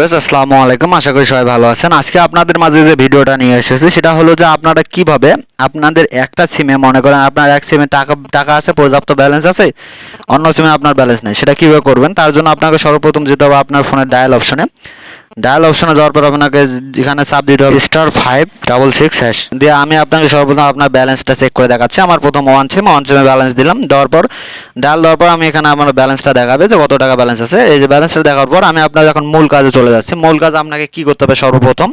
আসসালামু আলাইকুম। আশা করি সবাই ভালো আছেন। আজকে আপনাদের মাঝে যে ভিডিওটা নিয়ে এসেছি, সেটা হলো যে আপনারা কীভাবে আপনাদের একটা সিমে মনে করেন আপনার এক সিমে টাকা টাকা আছে, পর্যাপ্ত ব্যালেন্স আছে, অন্য সিমে আপনার ব্যালেন্স নেই, সেটা কীভাবে করবেন? তার জন্য আপনাকে সর্বপ্রথম যেতে হবে আপনার ফোনের ডায়াল অপশনে ডায়াল অপশনে যাওয়ার পর আপনাকে যেখানে চাপ দিতে হবে star five double six hash দিয়ে আমি আপনাকে সর্বপ্রথম আপনার ব্যালেন্সটা চেক করে দেখাচ্ছি। আমার প্রথম ওয়ান সিম ওয়ান সিমে ব্যালেন্স দিলাম। দেওয়ার পর, ডায়াল দেওয়ার পর আমি এখানে আমার ব্যালেন্সটা দেখাবে যে কত টাকা ব্যালেন্স আছে। এই যে ব্যালেন্সটা দেখার পর আমি আপনার এখন মূল কাজে চলে যাচ্ছি। মূল কাজ আপনাকে কি করতে হবে সর্বপ্রথম?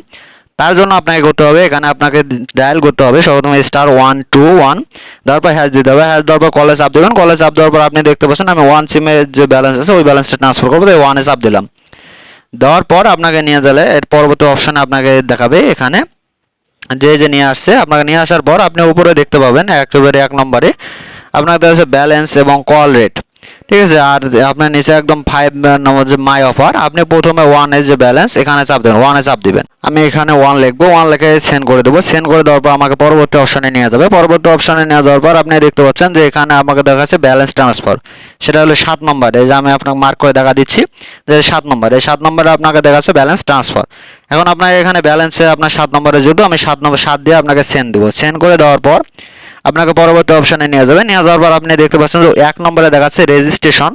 তার জন্য আপনাকে করতে হবে, এখানে আপনাকে ডায়াল করতে হবে। সর্বপ্রথম স্টার ওয়ান টু ওয়ান দেওয়ার পর হ্যাশ দিতে হবে। হ্যাশ দেওয়ার পর কলে চাপ দেবেন। কলে চাপ দেওয়ার পর আপনি দেখতে পাচ্ছেন আমি ওয়ান সিমের যে ব্যালেন্স আছে, ওই ব্যালেন্সটা ট্রান্সফার করব। তাই ওয়ানে চাপ দিলাম। দেওয়ার পর আপনাকে নিয়ে গেলে, এর পরবর্তী অপশানে আপনাকে দেখাবে এখানে। যে যে নিয়ে আসছে, আপনাকে নিয়ে আসার পর আপনি উপরে দেখতে পাবেন, একেবারে এক নম্বরে। আপনাকে দেওয়া আছে ব্যালেন্স এবং কল রেট ঠিক আছে, আর আপনার নিচে একদম ফাইভ নম্বর যে মাই অফার আপনি প্রথমে ওয়ানের যে ব্যালেন্স এখানে চাপ দেবেন ওয়ানে চাপ দিবেন। আমি এখানে ওয়ান লিখব ওয়ান লিখে সেন্ড করে দেবো। সেন্ড করে দেওয়ার পর আমাকে পরবর্তী অপশনে নিয়ে যাবে। পরবর্তী অপশনে নিয়ে যাওয়ার পর আপনি দেখতে পাচ্ছেন যে এখানে আমাকে দেখা যাচ্ছে ব্যালেন্স ট্রান্সফার সেটা হলো সাত নম্বর এই যে আমি আপনাকে মার্ক করে দেখা দিচ্ছি, যে সাত নম্বর এই সাত নম্বরে আপনাকে দেখা যাচ্ছে ব্যালেন্স ট্রান্সফার এখন আপনাকে এখানে ব্যালেন্সে আপনার সাত নম্বরে যেহেতু, আমি সাত নম্বর সাত দিয়ে আপনাকে সেন্ড দেবো। সেন্ড করে দেওয়ার পর আপনাকে পরবর্তী অপশনে নিয়ে যাবে। নিয়ে যাওয়ার পর আপনি দেখতে পাচ্ছেন যে এক নম্বরে দেখাচ্ছে রেজিস্ট্রেশন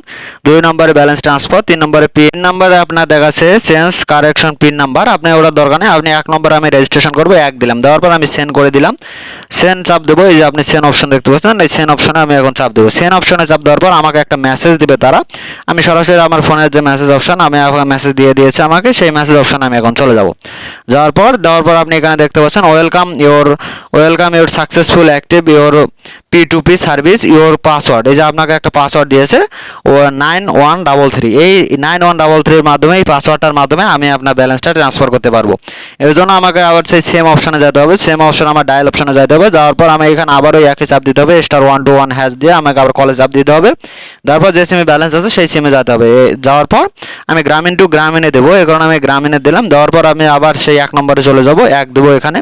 দুই নম্বরে ব্যালেন্স ট্রান্সফার তিন নম্বরে পিন নম্বরে আপনার দেখাচ্ছে চেঞ্জ কারেকশন পিন নাম্বার আপনি ওটা দরকার নেই, আপনি এক নম্বরে আমি রেজিস্ট্রেশন করব, এক দিলাম। দেওয়ার পর আমি সেন্ড করে দিলাম। সেন্ড চাপ দেবো, এই যে আপনি সেন অপশন দেখতে পাচ্ছেন, এই সেন অপশনে আমি এখন চাপ দেবো। সেন অপশনে চাপ দেওয়ার পর আমাকে একটা মেসেজ দিবে তারা। আমি সরাসরি আমার ফোনের যে মেসেজ অপশন আমি এখন মেসেজ দিয়ে দিয়েছে আমাকে, সেই মেসেজ অপশনে আমি এখন চলে যাব। যাওয়ার পর, দেওয়ার পর আপনি এখানে দেখতে পাচ্ছেন welcome your welcome your successful active your P to P service your password এই যে আপনাকে একটা পাসওয়ার্ড দিয়েছে, O nine one double three এই নাইন ওয়ান ডাবল থ্রির মাধ্যমে, এই পাসওয়ার্ডটার মাধ্যমে আমি আপনার ব্যালেন্সটা ট্রান্সফার করতে পারব। এর জন্য আমাকে আবার সেই সেম অপশানে যেতে হবে। সেম অপশন আমার ডায়াল অপশানে যেতে হবে। যাওয়ার পর আমি এখানে আবারও একই চাপ দিতে হবে। Star one two one hash দিয়ে আমাকে আবার কলে চাপ দিতে হবে। তারপর যে সিমে ব্যালেন্স আছে, সেই সিমে যেতে হবে। যাওয়ার পর আমি গ্রামীণ টু গ্রামীণে দেবো। এই কারণে আমি গ্রামীণে দিলাম। দেওয়ার পর আমি আবার সেই এক নম্বরে চলে যাব। এক দেবো এখানে।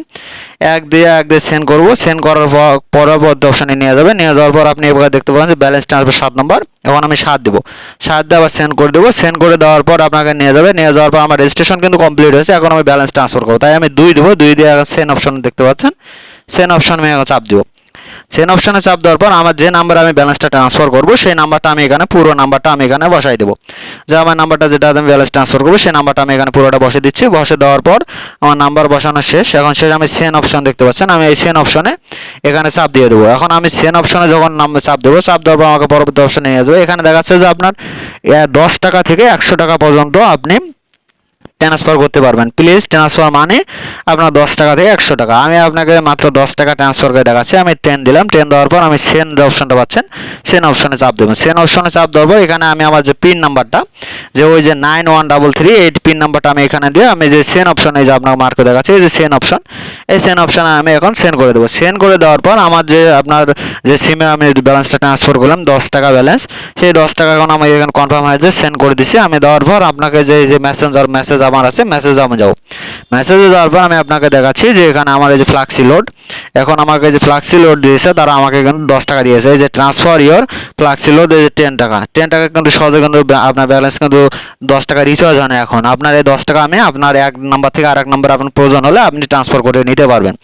এক দিয়ে এক দিয়ে সেন্ড করব। সেন্ড করার পর পরবর্তী অপশানে নিয়ে যাবে। নিয়ে যাওয়ার পর আপনি এবার দেখতে পাবেন যে ব্যালেন্স আসবে সাত নম্বর এখন আমি সাত দেবো। সাত দিয়ে আবার সেন্ড করে দেবো। সেন্ড করে দেওয়ার পর আপনাকে নিয়ে যাবে। নিয়ে যাওয়ার পর আমার রেজিস্ট্রেশন কিন্তু কমপ্লিট হয়েছে। এখন আমি ব্যালেন্স ট্রান্সফার করব। তাই আমি দুই দেবো। দুই দিয়ে সেন অপশন দেখতে পাচ্ছেন। সেন অপশন আমি চাপ দেবো। সেন অপশনে চাপ দেওয়ার পর আমার যে নাম্বারে আমি ব্যালেন্সটা ট্রান্সফার করব, সেই নাম্বারটা আমি এখানে, পুরো নাম্বারটা আমি এখানে বসাই দেবো। যে আমার নাম্বারটা যেটা আমি ব্যালেন্স ট্রান্সফার করব, সেই নাম্বারটা আমি এখানে পুরোটা বসে দিচ্ছি। বসে দেওয়ার পর আমার নাম্বার বসানো শেষ। এখন শেষ আমি সেন অপশন দেখতে পাচ্ছেন। আমি এই সেন অপশনে এখানে চাপ দিয়ে দেবো। এখন আমি সেন অপশনে যখন নাম্বার চাপ দেবো, চাপ দেওয়ার পর আমাকে পরবর্তী অপশনে নিয়ে যাবে এখানে দেখাচ্ছে যে আপনার দশ টাকা থেকে একশো টাকা পর্যন্ত আপনি ট্রান্সফার করতে পারবেন। প্লিজ ট্রান্সফার মানে আপনার দশ টাকা থেকে একশো টাকা। আমি আপনাকে মাত্র দশ টাকা ট্রান্সফার করে দেখাচ্ছি। আমি টেন দিলাম। টেন দেওয়ার পর আমি সেন যে অপশনটা পাচ্ছেন। সেন অপশনে চাপ দেবেন। সেন অপশনে চাপ দেওয়ার পর এখানে আমি আমার যে পিন নাম্বারটা যে ওই যে nine one double three eight pin নাম্বারটা আমি এখানে দিয়ে আমি যে সেন অপশন এই যে আপনাকে মার্ক দেখাচ্ছি, এই যে সেন অপশন এই সেন অপশানে আমি এখন সেন্ড করে দেবো। সেন্ড করে দেওয়ার পর আমার যে আপনার যে সিমে আমি ব্যালেন্সটা ট্রান্সফার করলাম, দশ টাকা ব্যালেন্স সেই দশ টাকা এখন আমি এখানে কনফার্ম হয়েছে সেন্ড করে দিছি। আমি দেওয়ার পর আপনাকে যে যে মেসেঞ্জার মেসেজ আমার আছে মেসেজ আমি যাও মেসেজে দেওয়ার পর আমি আপনাকে দেখাচ্ছি যে এখানে আমার এই যে ফ্লাক্সি লোড এখন আমাকে যে ফ্লাক্সি লোড দিয়েছে, তারা আমাকে কিন্তু দশ টাকা দিয়েছে। এই যে ট্রান্সফার ইওর ফ্লাক্সি লোড এই যে টেন টাকা। টেন টাকা কিন্তু সহজে কিন্তু আপনার ব্যালেন্স কিন্তু দশ টাকা রিচার্জ হয় না এখন। আপনার এই দশ টাকা আমি আপনার এক নাম্বার থেকে আরেক নাম্বার আপনার প্রয়োজন হলে আপনি ট্রান্সফার করে নিতে পারবেন।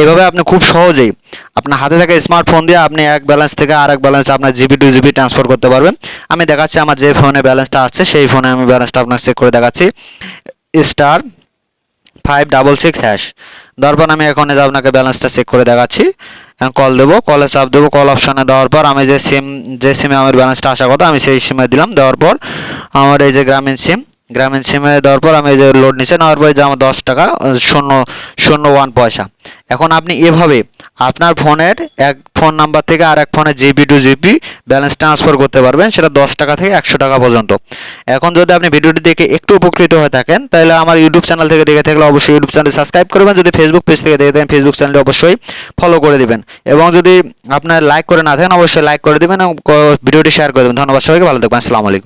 এইভাবে আপনি খুব সহজেই আপনার হাতে থাকা স্মার্টফোন দিয়ে আপনি এক ব্যালেন্স থেকে আরেক ব্যালেন্স আপনার জিবি টু জিবি ট্রান্সফার করতে পারবেন। আমি দেখাচ্ছি আমার যে ফোনে ব্যালেন্সটা আসছে, সেই ফোনে আমি ব্যালেন্সটা আপনার চেক করে দেখাচ্ছি। Star five double six hash তারপর আমি এখন যে আপনাকে ব্যালেন্সটা চেক করে দেখাচ্ছি। কল দেবো কলে চাপ দেবো কল অপশানে দেওয়ার পর আমি যে সিম যে সিমে আমার ব্যালেন্সটা আসা কথা, আমি সেই সিমে দিলাম, দেওয়ার পর আমার এই যে গ্রামীণ সিম গ্রামীণ সিমে দেওয়ার পর আমি এই যে লোড নিচে নেওয়ার পর যে আমার দশ টাকা, শূন্য শূন্য ওয়ান পয়সা। এখন আপনি এভাবে আপনার ফোনের এক ফোন নাম্বার থেকে আর এক ফোনে GB two GB balance transfer করতে পারবেন, সেটা দশ টাকা থেকে একশো টাকা পর্যন্ত। এখন যদি আপনি ভিডিওটি দেখে একটু উপকৃত হয়ে থাকেন, তাহলে আমার ইউটিউব চ্যানেল থেকে দেখে থাকলে অবশ্যই ইউটিউব চ্যানেল সাবস্ক্রাইব করবেন, যদি ফেসবুক পেজ থেকে দেখে থাকেন ফেসবুক চ্যানেলটি অবশ্যই ফলো করে দিবেন। এবং যদি আপনার লাইক করে না থাকেন, অবশ্যই লাইক করে দিবেন এবং ভিডিওটি শেয়ার করে দেবেন। ধন্যবাদ সবাইকে, ভালো থাকবেন, আসসালামু আলাইকুম।